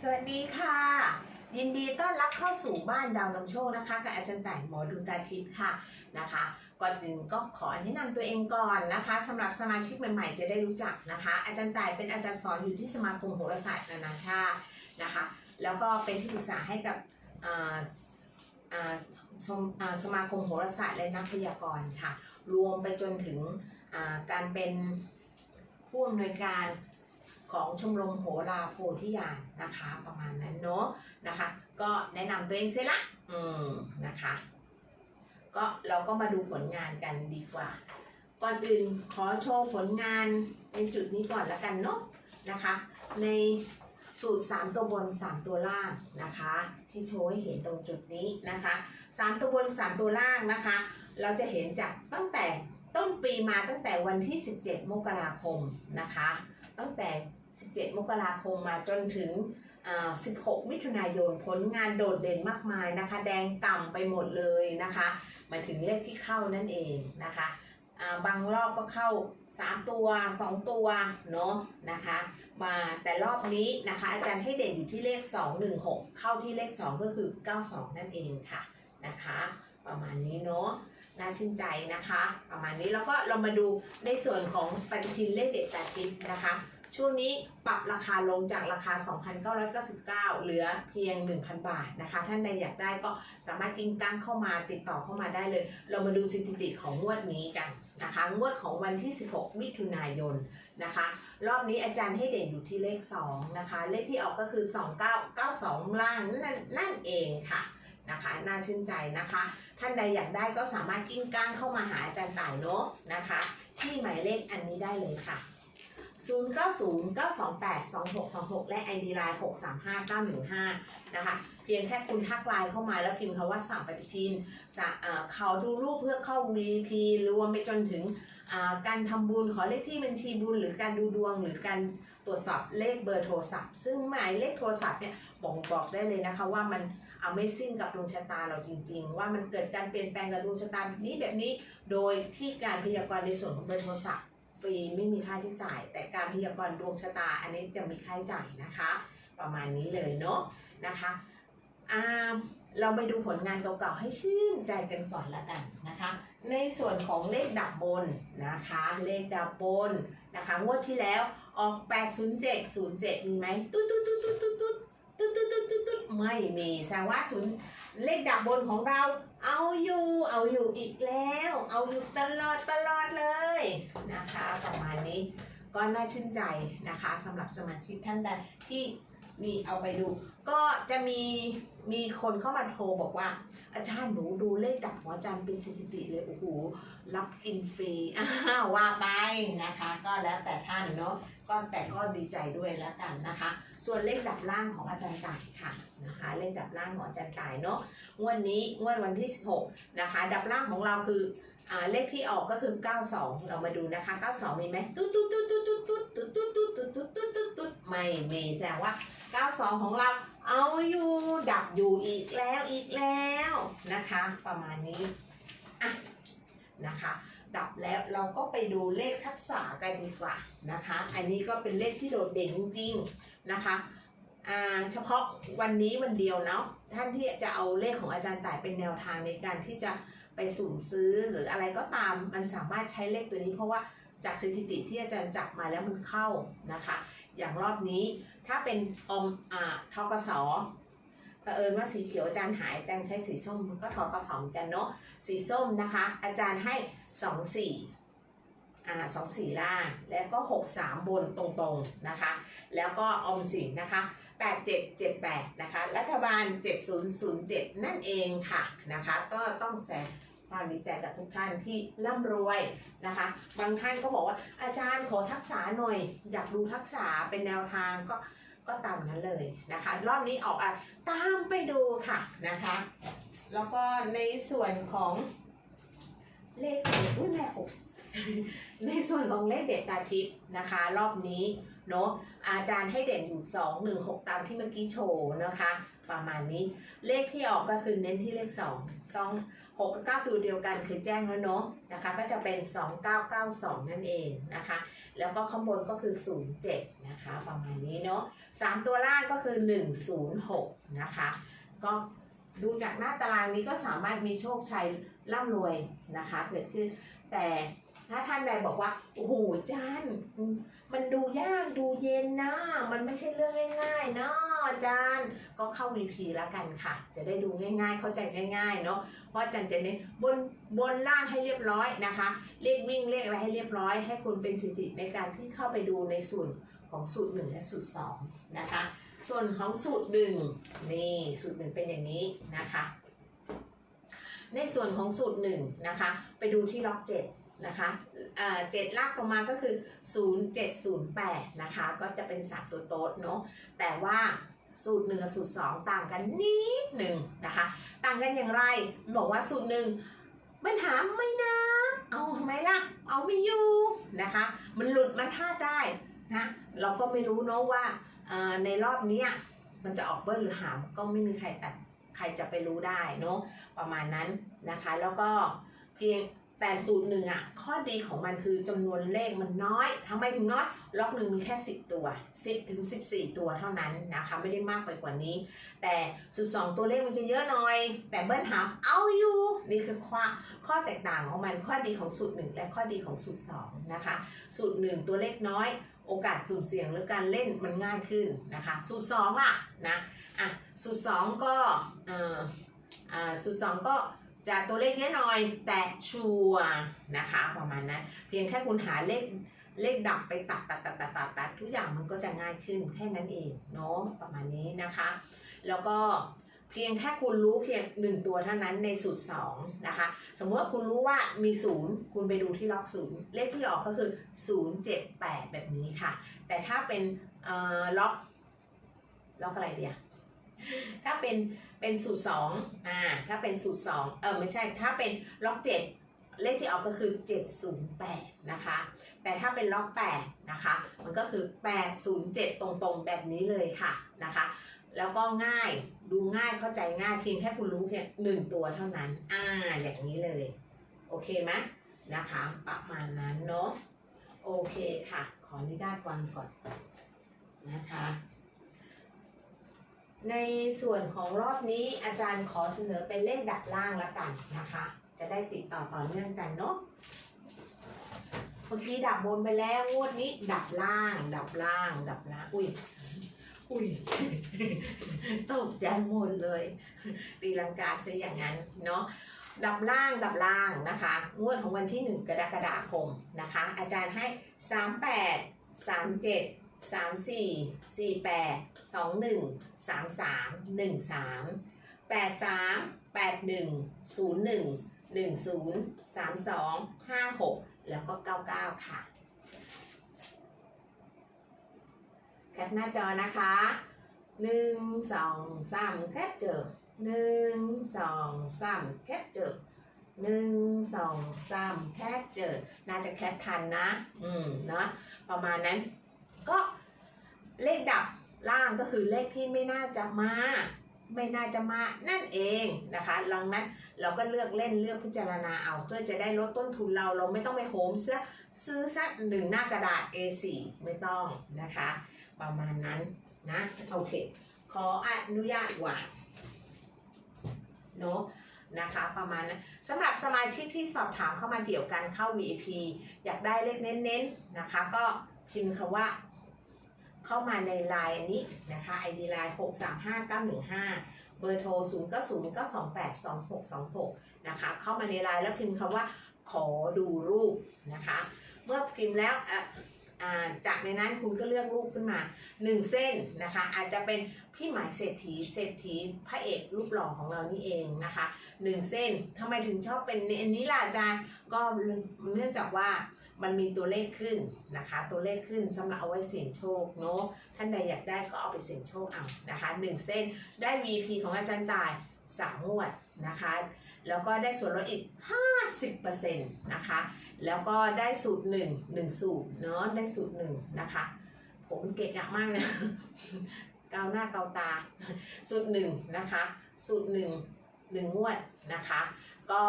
สวัสดีค่ะ ยินดีต้อนรับเข้าสู่บ้านดาวนำโชคนะคะกับอาจารย์แต่ายหมอดูตาทิพย์ค่ะนะคะ ก่อนอื่นก็ขอแนะนำตัวเองก่อนนะคะสำหรับสมาชิกใหม่ๆ จะได้รู้จักนะคะ อาจารย์ต่ายเป็นอาจารย์สอนอยู่ที่สมาคมโหราศาสตร์นานาชาตินะคะ แล้วก็เป็นที่ปรึกษาให้กับสมาสมาคมโหราศาสตร์และนักพยากรณ์ค่ะ รวมไปจนถึงการเป็นผู้อำนวยการ ของชมรมโหราโพธิญาณนะคะ ประมาณนั้นเนาะนะคะ ก็แนะนำตัวเองเสียละอืมนะคะ ก็เราก็มาดูผลงานกันดีกว่า ก่อนอื่นขอโชว์ผลงานในจุดนี้ก่อนละกันเนาะนะคะ ในสูตร 3 ตัวบน 3 ตัวล่างนะคะ ที่โชว์ให้เห็นตรงจุดนี้นะคะ 3 ตัวบน 3 ตัวล่างนะคะ เราจะเห็นจากตั้งแต่ต้นปีมาตั้งแต่วันที่ 17 มกราคมนะคะ ตั้งแต่ 17 มกราคมมาจนถึง 16 มิถุนายนผลงานโดดเด่นมากมายนะคะ แดงก่ำไปหมดเลยนะคะมาถึงเลขที่เข้านั่นเองนะคะบางรอบก็เข้า 3 ตัว 2 ตัวเนาะนะคะ มาแต่รอบนี้นะคะอาจารย์ให้เด่นอยู่ที่เลข 216 เข้าที่เลข 2 ก็คือ 92 นั่นเองค่ะนะคะ ประมาณนี้เนาะน่าชื่นใจนะคะ ประมาณนี้แล้วก็เรามาดูในส่วนของปฏิทินเลขเด็ดตาทิพย์นะคะ ช่วงนี้ปรับราคาลงจากราคา 2,999 เหลือเพียง 1,000 บาทนะคะ ท่านใดอยากได้ก็สามารถกิ้งก้างเข้ามาติดต่อเข้ามาได้เลย เรามาดูสถิติของงวดนี้กันนะคะ งวดของวันที่ 16 มิถุนายนนะคะ รอบนี้อาจารย์ให้เด่นอยู่ที่เลข 2 นะคะ เลขที่ออกก็คือ 2992 ล่างนั่นนั่นเองค่ะนะคะน่าชื่นใจนะคะ ท่านใดอยากได้ก็สามารถกิ้งก้างเข้ามาหาอาจารย์ต่ายเนาะนะคะ ที่หมายเลขอันนี้ได้เลยค่ะ 0909282626 และ ID Line 635915 นะคะ เพียงแค่คุณทักไลน์เข้ามาแล้วพิมพ์คำว่าสั่งปฏิทินสะเอ่อเขาดูรูปเพื่อเข้า VIP รวมไปจนถึงอ่าการทำบุญขอเลขที่บัญชีบุญ หรือการดูดวงหรือการตรวจสอบเลขเบอร์โทรศัพท์ ซึ่งหมายเลขโทรศัพท์เนี่ยบอกบอกได้เลยนะคะว่ามัน Amazing กับดวงชะตาเราจริง ๆ ว่ามันเกิดการเปลี่ยนแปลงกับดวงชะตาแบบนี้แบบนี้ โดยที่การพยากรณ์ในส่วนของเบอร์โทรศัพท์ รีไม่มีค่าใช้จ่าย แต่การพยากรณ์ดวงชะตา อันนี้จะมีค่าใช้จ่ายนะคะ ประมาณนี้เลยเนาะนะคะอ่าเราไปดูผลงานเก่าๆให้ชื่นใจกันก่อนละกันนะคะ ในส่วนของเลขดับบนนะคะ เลขดับบนนะคะงวดที่แล้วออก 807 07 มีไหมตุ๊ดตุ๊ดตุ๊ดตุ๊ดตุ๊ด ตุ๊ดตุ๊ดตุ๊ดตุ๊ดตุ๊ดตุ๊ดไม่มีแสดงว่าศูนย์เลขดับบนของเรา เอาอยู่ เอาอยู่อีกแล้ว เอาอยู่ตลอดตลอดเลยนะคะ ประมาณนี้ก็น่าชื่นใจนะคะสำหรับสมาชิกท่านใดที่มีเอาไปดู ก็จะมีมีคนเข้ามาโทรบอกว่า อาจารย์หนูดูเลขดับหัวอาจารย์เป็นสถิติเลยโอ้โหรับกินฟรีอ้าวว่าไปนะคะ ก็แล้วแต่ท่านเนาะ ก็แต่ก็ดีใจด้วยแล้วกันนะคะ ส่วนเลขดับล่างของอาจารย์ต่ายค่ะนะคะ เลขดับล่างของอาจารย์ต่ายเนาะงวดนี้งวดวันที่ 16 นะคะ ดับล่างของเราคืออ่าเลขที่ออกก็คือ 92 เรามาดูนะคะ 92 มีไหมตุ๊ดตุ๊ดตุ๊ดตุ๊ดตุ๊ดตุ๊ดตุ๊ดตุ๊ดตุ๊ดตุ๊ดตุ๊ดตุ๊ดตุ๊ดไม่มีแสดงว่า 92 ของเราเอาอยู่ดับอยู่อีกแล้วอีกแล้วนะคะ ประมาณนี้อะนะคะ ดับแล้วเราก็ไปดูเลขทักษะกันดีกว่านะคะ อันนี้ก็เป็นเลขที่โดดเด่นจริงๆนะคะเฉพาะวันนี้วันเดียวเนาะท่านที่จะเอาเลขของอาจารย์ต่ายเป็นแนวทางในการที่จะไปสุ่มซื้อหรืออะไรก็ตามมันสามารถใช้เลขตัวนี้ เพราะว่าจากสถิติที่อาจารย์จับมาแล้วมันเข้านะคะ อย่างรอบนี้ถ้าเป็นอมอ่าทกส เผอิญว่าสีเขียวอาจารย์หายอาจารย์ใช้สีส้มมันก็ทกสเหมือนกันเนาะสีส้มนะคะ อาจารย์ให้สองสี่อ่าสองสี่ล่างแล้วก็หกสามบนตรงๆนะคะ แล้วก็ออมสินนะคะ8778 นะคะ รัฐบาล 7007 นั่นเองค่ะนะคะ ก็ต้องแสดงความดีใจกับทุกท่านที่ร่ำรวยนะคะ บางท่านก็บอกว่าอาจารย์ขอทักษะหน่อย อยากดูทักษะเป็นแนวทางก็ ก็ตามนั้นเลยนะคะ รอบนี้ออกอะตามไปดูค่ะนะคะ แล้วก็ในส่วนของเลขเด็ดอุ้ยแม่หกในส่วนของเลขเด็ดตาทิพย์นะคะ รอบนี้เนาะอาจารย์ให้เด่นอยู่สองหนึ่งหกตามที่เมื่อกี้โชว์นะคะ ประมาณนี้เลขที่ออกก็คือเน้นที่เลขสองสอง 6กับ9ตัวเดียวกันคือแจ้งแล้วเนาะนะคะก็จะเป็น 2992 นั่นเองนะคะ แล้วก็ข้างบนก็คือ 07 นะคะ ประมาณนี้เนาะ3ตัวล่างก็คือ 106 นะคะ ก็ดูจากหน้าตารางนี้ก็สามารถมีโชคชัยร่ำรวยนะคะเกิดขึ้นแต่ ถ้าท่านใดบอกว่าโอ้โหจารย์มันดูยากดูเย็นนะ มันไม่ใช่เรื่องง่ายๆเนาะจารย์ก็เข้า VP แล้วกันค่ะ จะได้ดูง่ายๆ เข้าใจง่ายๆเนาะเพราะจารย์จะเน้นบนบนล่างให้เรียบร้อยนะคะเลขวิ่งเลขอะไรให้เรียบร้อย ให้คุณเป็นสถิติในการที่เข้าไปดูในส่วนของสูตรหนึ่งและสูตรสองนะคะ ส่วนของสูตรหนึ่งนี่สูตรหนึ่งเป็นอย่างนี้นะคะในส่วนของสูตรหนึ่งนะคะ ไปดูที่ล็อกเจ็ด นะคะเจ็ดลากลงมาก็คือ 0708 นะคะ ก็จะเป็นสามตัวโต๊ดเนาะ แต่ว่าสูตรหนึ่งกับสูตรสองต่างกันนิดหนึ่งนะคะ ต่างกันอย่างไร บอกว่าสูตรหนึ่งปัญหาไม่นะเอาทำไมล่ะ เอาไม่อยู่นะคะ มันหลุดมาท่าได้นะ เราก็ไม่รู้เนาะว่าในรอบนี้มันจะออกเบิ้ลหรือหามก็ไม่มีใครตัดใครจะไปรู้ได้เนาะประมาณนั้นนะคะ แล้วก็เพียง แต่สูตรหนึ่งอะข้อดีของมันคือจำนวนเลขมันน้อยทำไมถึงน้อยล็อกหนึ่งมีแค่ 10 ตัว 10ถึง14 ตัวเท่านั้นนะคะไม่ได้มากไปกว่านี้ แต่สูตรสองตัวเลขมันจะเยอะหน่อย แต่เบิ้ลหามเอาอยู่นี่คือข้อข้อแตกต่างของมันข้อดีของสูตรหนึ่งและข้อดีของสูตรสองนะคะสูตรหนึ่งตัวเลขน้อย โอกาสสุ่มเสี่ยงหรือการเล่นมันง่ายขึ้นนะคะสูตรสองอะนะอะสูตรสองก็เอ่ออ่าสูตรสองก็ จะตัวเลขเยอะหน่อยแต่ชัวร์นะคะประมาณนั้นเพียงแค่คุณหาเลขเลขดับไปตัดตัดตัดตัดตัดตัดทุกอย่างมันก็จะง่ายขึ้นแค่นั้นเองเนาะประมาณนี้นะคะ แล้วก็เพียงแค่คุณรู้เพียงหนึ่งตัวเท่านั้นในสูตรสองนะคะสมมติว่าคุณรู้ว่ามีศูนย์คุณไปดูที่ล็อกศูนย์เลขที่ออกก็คือ 0 7 8 แบบนี้ค่ะ แต่ถ้าเป็นเอ่อล็อกล็อกอะไรเดีย ถ้าเป็นเป็นสูตรสองอ่าถ้าเป็นสูตรสองเออไม่ใช่ถ้าเป็นล็อกเจ็ดเลขที่ออกก็คือ 708 นะคะ แต่ถ้าเป็นล็อก8นะคะ มันก็คือ 807 ตรงๆ แบบนี้เลยค่ะนะคะ แล้วก็ง่าย ดูง่าย เข้าใจง่ายเพียงแค่คุณรู้เพียงหนึ่งตัวเท่านั้น อ่า อย่างนี้เลย โอเคไหมนะคะ ประมาณนั้นเนาะ โอเคค่ะ ขออนุญาตวางก่อนนะคะ ในส่วนของรอบนี้อาจารย์ขอเสนอเป็นเลขดับล่างล้วกันนะคะ จะได้ติดต่อต่อเนื่องกันเนาะเมื่อกี้ดับบนไปแล้วงวดนี้ ดับล่าง ดับล่าง ดับล่างอุ้ยอุ้ยตกใจหมดเลย ตีลังกาซะอย่างนั้นเนาะดับล่างดับล่างนะคะ งวดของวันที่ 1 กรกฎาคมนะคะ อาจารย์ให้ 38 37 สามสี่สี่แปดสองหนึ่งสามสามหนึ่งสามแปดสามแปดหนึ่งศูนย์หนึ่งหนึ่งศูนย์สามสองห้าหกแล้วก็เก้าเก้าค่ะ แคปหน้าจอนะคะหนึ่งสองสามแคปเจอหนึ่งสองสามแคปเจอหนึ่งสองสามแคปเจอน่าจะแคปทันนะ อืมเนาะประมาณนั้น ก็เลขดับล่างก็คือเลขที่ไม่น่าจะมา ไม่น่าจะมานั่นเองนะคะลองนั้นเราก็เลือกเล่นเลือกพิจารณาเอาเพื่อจะได้ลดต้นทุนเราเราไม่ต้องไปโหมเสื้อซื้อสักหนึ่งหน้ากระดาษ A4 ไม่ต้องนะคะ ประมาณนั้นนะโอเค ขออนุญาตวางเนาะนะคะประมาณนั้นสำหรับสมาชิกที่สอบถามเข้ามาเกี่ยวกันเข้า VIP อยากได้เลขเน้นๆนะคะ ก็พิมพ์คำว่า เข้ามาในไลน์อันนี้นะคะ ID ไลน์6 3 5 9 1 5 เบอร์โทร 0 9 0 9 2 8 2 6 2 6 นะคะ เข้ามาในไลน์แล้วพิมพ์คำว่าขอดูรูปนะคะ เมื่อพิมพ์แล้วอ่าจากในนั้นคุณก็เลือกรูปขึ้นมา 1 เส้นนะคะ อาจจะเป็นพี่หมายเศรษฐีเศรษฐีพระเอกรูปหล่อของเรานี่เองนะคะ 1 เส้นทำไมถึงชอบเป็นอันนี้ล่ะอาจารย์ก็เนื่องจากว่า มันมีตัวเลขขึ้นนะคะ ตัวเลขขึ้นสำหรับเอาไว้เสี่ยงโชคเนาะท่านใดอยากได้ก็เอาไปเสี่ยงโชคเอานะคะหนึ่งเส้นได้ VP ของอาจารย์ตายสามงวดนะคะ แล้วก็ได้ส่วนลดอีก 50%นะคะ แล้วก็ได้สูตรหนึ่งหนึ่งสูตรเนาะได้สูตรหนึ่งนะคะ ผมเก่งอะมากนะเกาหน้าเกาตา สูตรหนึ่งนะคะ สูตรหนึ่งหนึ่งงวดนะคะ ก็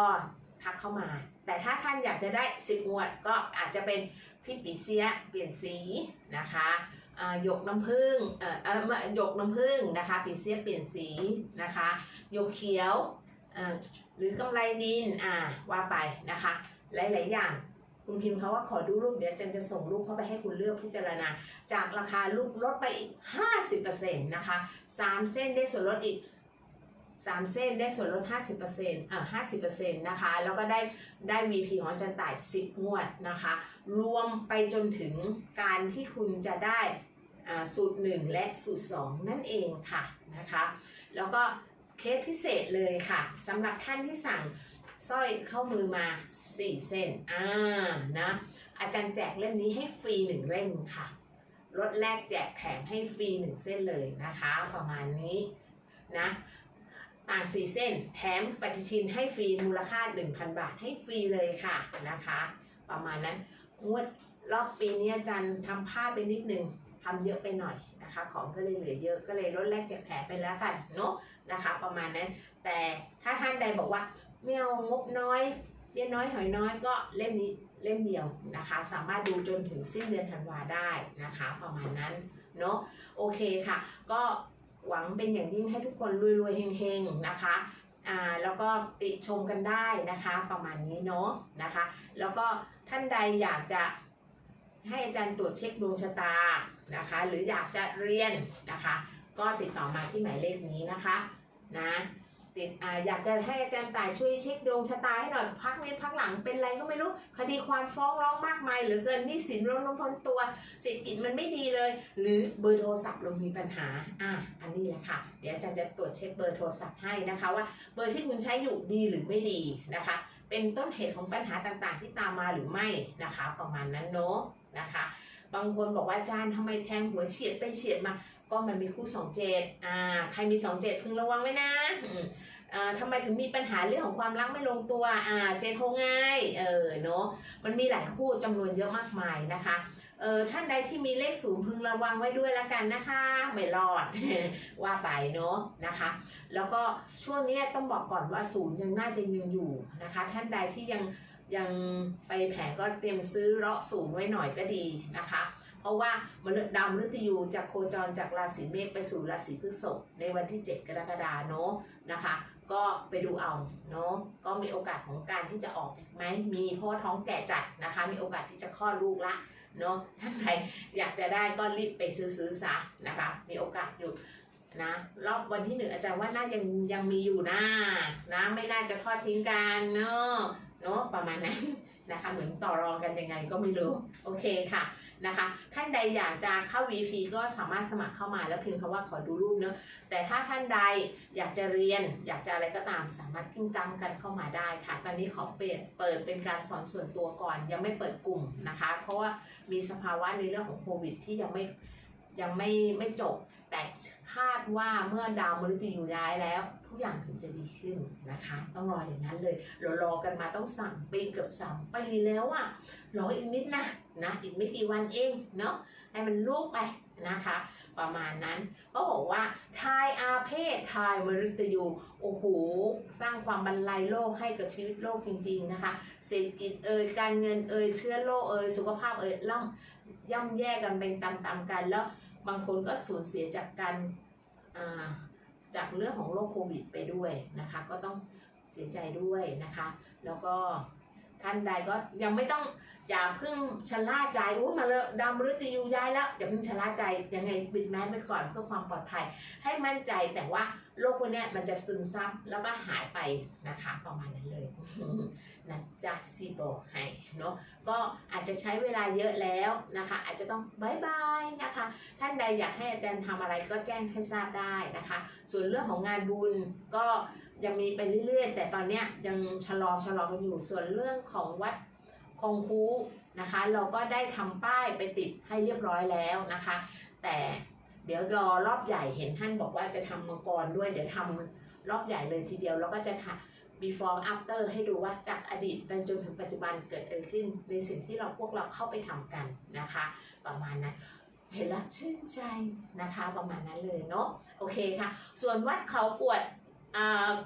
ทักเข้ามา แต่ถ้าท่านอยากจะได้ 10 งวดก็อาจจะเป็นพี่ปีเสียเปลี่ยนสีนะคะหยกน้ำผึ้งหยกน้ำผึ้งนะคะปีเสียเปลี่ยนสีนะคะหยกเขียวหรือกำไรนินอ่าว่าไปนะคะ หลาย ๆ อย่างคุณพิมพ์เขาว่าขอดูรูปเดี๋ยวจันจะส่งรูปเข้าไปให้คุณเลือกพิจารณา จากราคาลูกลดไปอีก 50%นะคะ 3 เส้นได้ส่วนลดอีก 3 เส้นได้ส่วนลด 50%อ่า50%นะคะ แล้วก็ได้ได้ VP ของอาจารย์ต่าย 10 งวดนะคะ รวมไปจนถึงการที่คุณจะได้สูตร 1 และสูตร 2 นั่นเองค่ะนะคะ แล้วก็เคสพิเศษเลยค่ะสำหรับท่านที่สั่งสร้อยเข้ามือมา 4 เส้นอ่านะอาจารย์แจกเล่มนี้ให้ฟรี 1 เล่มค่ะลดแรกแจกแถมให้ฟรี 1 เส้นเลยนะคะ ประมาณนี้นะ ต่าง4เส้น แถมปฏิทินให้ฟรีมูลค่า 1,000 บาทให้ฟรีเลยค่ะนะคะ ประมาณนั้นงวดรอบปีนี้อาจารย์ทำพลาดไปนิดนึงทำเยอะไปหน่อยนะคะ ของก็เลยเหลือเยอะก็เลยลดแรกแจกแถมไปแล้วกันเนาะนะคะ ประมาณนั้น แต่ถ้าท่านใดบอกว่าไม่เอางบน้อยเบี้ยน้อยหอยน้อยก็เล่มนี้เล่มเดียวนะคะ สามารถดูจนถึงสิ้นเดือนธันวาได้นะคะ ประมาณนั้นเนาะโอเคค่ะ ก็ หวังเป็นอย่างยิ่งให้ทุกคนรวยๆเฮงๆนะคะอ่าแล้วก็ติชมกันได้นะคะ ประมาณนี้เนาะนะคะ แล้วก็ท่านใดอยากจะให้อาจารย์ตรวจเช็คดวงชะตานะคะ หรืออยากจะเรียนนะคะ ก็ติดต่อมาที่หมายเลขนี้นะคะนะ ติดอ่าอยากจะให้อาจารย์ต่ายช่วยเช็คดวงชะตาให้หน่อยพักนี้พักหลังเป็นไรก็ไม่รู้ คดีความฟ้องร้องมากมายหรือเกินนี้สินล้นล้นพ้นตัวเศรษฐกิจมันไม่ดีเลย หรือเบอร์โทรศัพท์เรามีปัญหาอะอันนี้แหละค่ะ เดี๋ยวอาจารย์จะตรวจเช็คเบอร์โทรศัพท์ให้นะคะ ว่าเบอร์ที่คุณใช้อยู่ดีหรือไม่ดีนะคะ เป็นต้นเหตุของปัญหาต่างๆ ที่ตามมาหรือไม่นะคะ ประมาณนั้นเนาะนะคะ บางคนบอกว่าอาจารย์ทำไมแทงหัวเฉียดไปเฉียดมา ก็มันมีคู่สองเจ็ดอ่า ใครมีสองเจ็ดพึงระวังไว้นะอ่าทำไมถึงมีปัญหาเรื่องของความรักไม่ลงตัว อ่า เจนโทง่าย เออ เนาะ มันมีหลายคู่จำนวนเยอะมากมายนะคะ เออ ท่านใดที่มีเลขศูนย์พึงระวังไว้ด้วยละกันนะคะ ไม่รอด ว่าไปเนาะนะคะ แล้วก็ช่วงนี้ต้องบอกก่อนว่าศูนย์ยังน่าจะยังอยู่นะคะ ท่านใดที่ยังยังไปแผงก็เตรียมซื้อเลาะศูนย์ไว้หน่อยก็ดีนะคะ ราะว่ามฤดาวมฤตยูจะโคจรจากราศีเมษไปสู่ราศีพฤษภในวันที่ 7 กรกฎาเนาะนะคะ ก็ไปดูเอาเนาะก็มีโอกาสของการที่จะออกไหมมีเพราะว่าท้องแก่จัดนะคะ มีโอกาสที่จะคลอดลูกละเนาะท่านใดอยากจะได้ก็รีบไปซื้อซื้อซะนะคะ มีโอกาสอยู่นะรอบวันที่หนึ่งอาจารย์ว่าน่ายังยังมีอยู่นะนะไม่น่าจะทอดทิ้งกันเนาะเนาะประมาณนั้นนะคะ เหมือนต่อรองกันยังไงก็ไม่รู้ โอเคค่ะ นะคะ ท่านใดอยากจะเข้า VP ก็สามารถสมัครเข้ามาแล้วพิมพ์คำว่าขอดูรูปเนอะแต่ถ้าท่านใดอยากจะเรียน อยากจะอะไรก็ตามสามารถกิ้งกังกันเข้ามาได้ค่ะ ตอนนี้ขอเปิดเปิดเป็นการสอนส่วนตัวก่อน ยังไม่เปิดกลุ่มนะคะ เพราะว่ามีสภาวะในเรื่องของโควิดที่ยังไม่ยังไม่ไม่จบ แต่คาดว่าเมื่อดาวมฤตยูย้ายแล้ว ทุกอย่างถึงจะดีขึ้นนะคะ ต้องรออย่างนั้นเลยเรารอกันมาต้องสามปีเกือบสามปีแล้วอะรออีกนิดนะนะอีกไม่กี่วันเองเนาะให้มันลูกไปนะคะ ประมาณนั้นก็บอกว่าทายอาเพศทายมฤตยูโอ้โหสร้างความบรรลัยโลกให้กับชีวิตโลกจริง ๆนะคะเศรษฐกิจเอ่ยการเงินเอ่ยเชื้อโรคเอ่ยสุขภาพเอ่ยล่ำย่ำแย่กันเป็นตามๆกันแล้ว บางคนก็สูญเสียจากการจากเรื่องของโรคโควิดไปด้วยนะคะ ก็ต้องเสียใจด้วยนะคะ แล้วก็ ท่านใดก็ยังไม่ต้องอย่าเพิ่งชะล่าใจอุ้มาเลยดาวมฤตยูย้ายแล้วอย่าเพิ่งชะล่าใจยังไงปิดแมสไปก่อนเพื่อความปลอดภัย ให้มั่นใจแต่ว่าโรคพวกนี้มันจะซึมซับแล้วก็หายไปนะคะประมาณนั้นเลยนะจ๊ะซีบอกให้เนาะก็อาจจะใช้เวลาเยอะแล้วนะคะ อาจจะต้องบายบายนะคะ ท่านใดอยากให้อาจารย์ทำอะไรก็แจ้งให้ทราบได้นะคะ ส่วนเรื่องของงานบุญก็ ยังมีไปเรื่อย ๆ แต่ตอนเนี้ยยังชะลอชะลอกันอยู่ส่วนเรื่องของวัดคงคูนะคะ เราก็ได้ทำป้ายไปติดให้เรียบร้อยแล้วนะคะ แต่เดี๋ยวรอรอบใหญ่เห็นท่านบอกว่าจะทำมังกรด้วยเดี๋ยวทำรอบใหญ่เลยทีเดียวแล้วก็จะทำ before after ให้ดูว่าจากอดีตไปจนถึงปัจจุบันเกิดอะไรขึ้น ในสิ่งที่เราพวกเราเข้าไปทำกันนะคะ ประมาณนั้นเห็นแล้วชื่นใจนะคะประมาณนั้นเลยเนาะโอเคค่ะ ส่วนวัดเขาปวด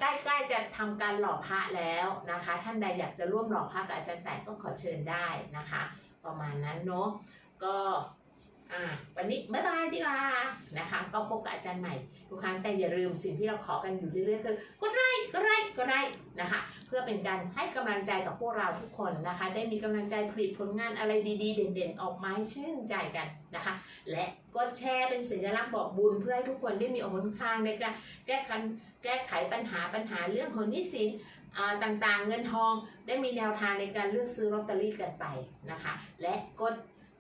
ใกล้ๆจะทำการหล่อพระแล้วนะคะ ท่านใดอยากจะร่วมหล่อพระกับอาจารย์แต่ก็ขอเชิญได้นะคะ ประมาณนั้นเนาะก็อ่าวันนี้บ๊ายบายดีกว่านะคะ ก็พบกับอาจารย์ใหม่ทุกครั้งแต่อย่าลืมสิ่งที่เราขอกันอยู่เรื่อยๆคือกดไลค์กดไลค์กดไลค์นะคะ เพื่อเป็นการให้กำลังใจกับพวกเราทุกคนนะคะ ได้มีกำลังใจผลิตผลงานอะไรดีๆ เด่นๆ ออกมาให้ชื่นใจกันนะคะ และกดแชร์เป็นสัญลักษณ์บอกบุญเพื่อให้ทุกคนได้มีหนทางในการแก้คัน แก้ไขปัญหาปัญหาเรื่องหนี้สินอ่าต่างๆ เงินทองได้มีแนวทางในการเลือกซื้อลอตเตอรี่กันไปนะคะ และกด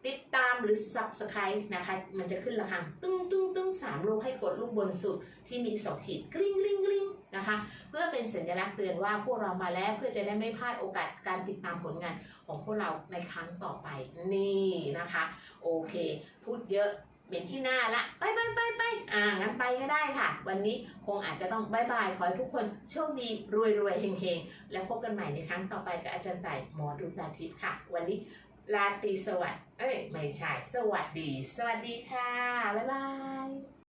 ติดตามหรือ subscribe นะคะ มันจะขึ้นระฆังตึ้งตึ้งตึ้งสามลูกให้กดลูกบนสุดที่มีสองขีดกริ๊งกริ๊งกริ๊งนะคะ เพื่อเป็นสัญลักษณ์เตือนว่าพวกเรามาแล้วเพื่อจะได้ไม่พลาดโอกาสการติดตามผลงานของพวกเราในครั้งต่อไปนี่นะคะ โอเค พูดเยอะ เหม็นที่หน้าละไปไปไปไปอ่างั้นไปก็ได้ค่ะ วันนี้คงอาจจะต้องบายบายขอให้ทุกคนโชคดีรวยรวยเฮงเฮงแล้วพบกันใหม่ในครั้งต่อไปกับอาจารย์ไต่หมอดูตาทิพย์ค่ะ วันนี้ลาตีสวัสดิ์เอ้ยไม่ใช่สวัสดี สวัสดีค่ะ บ๊ายบาย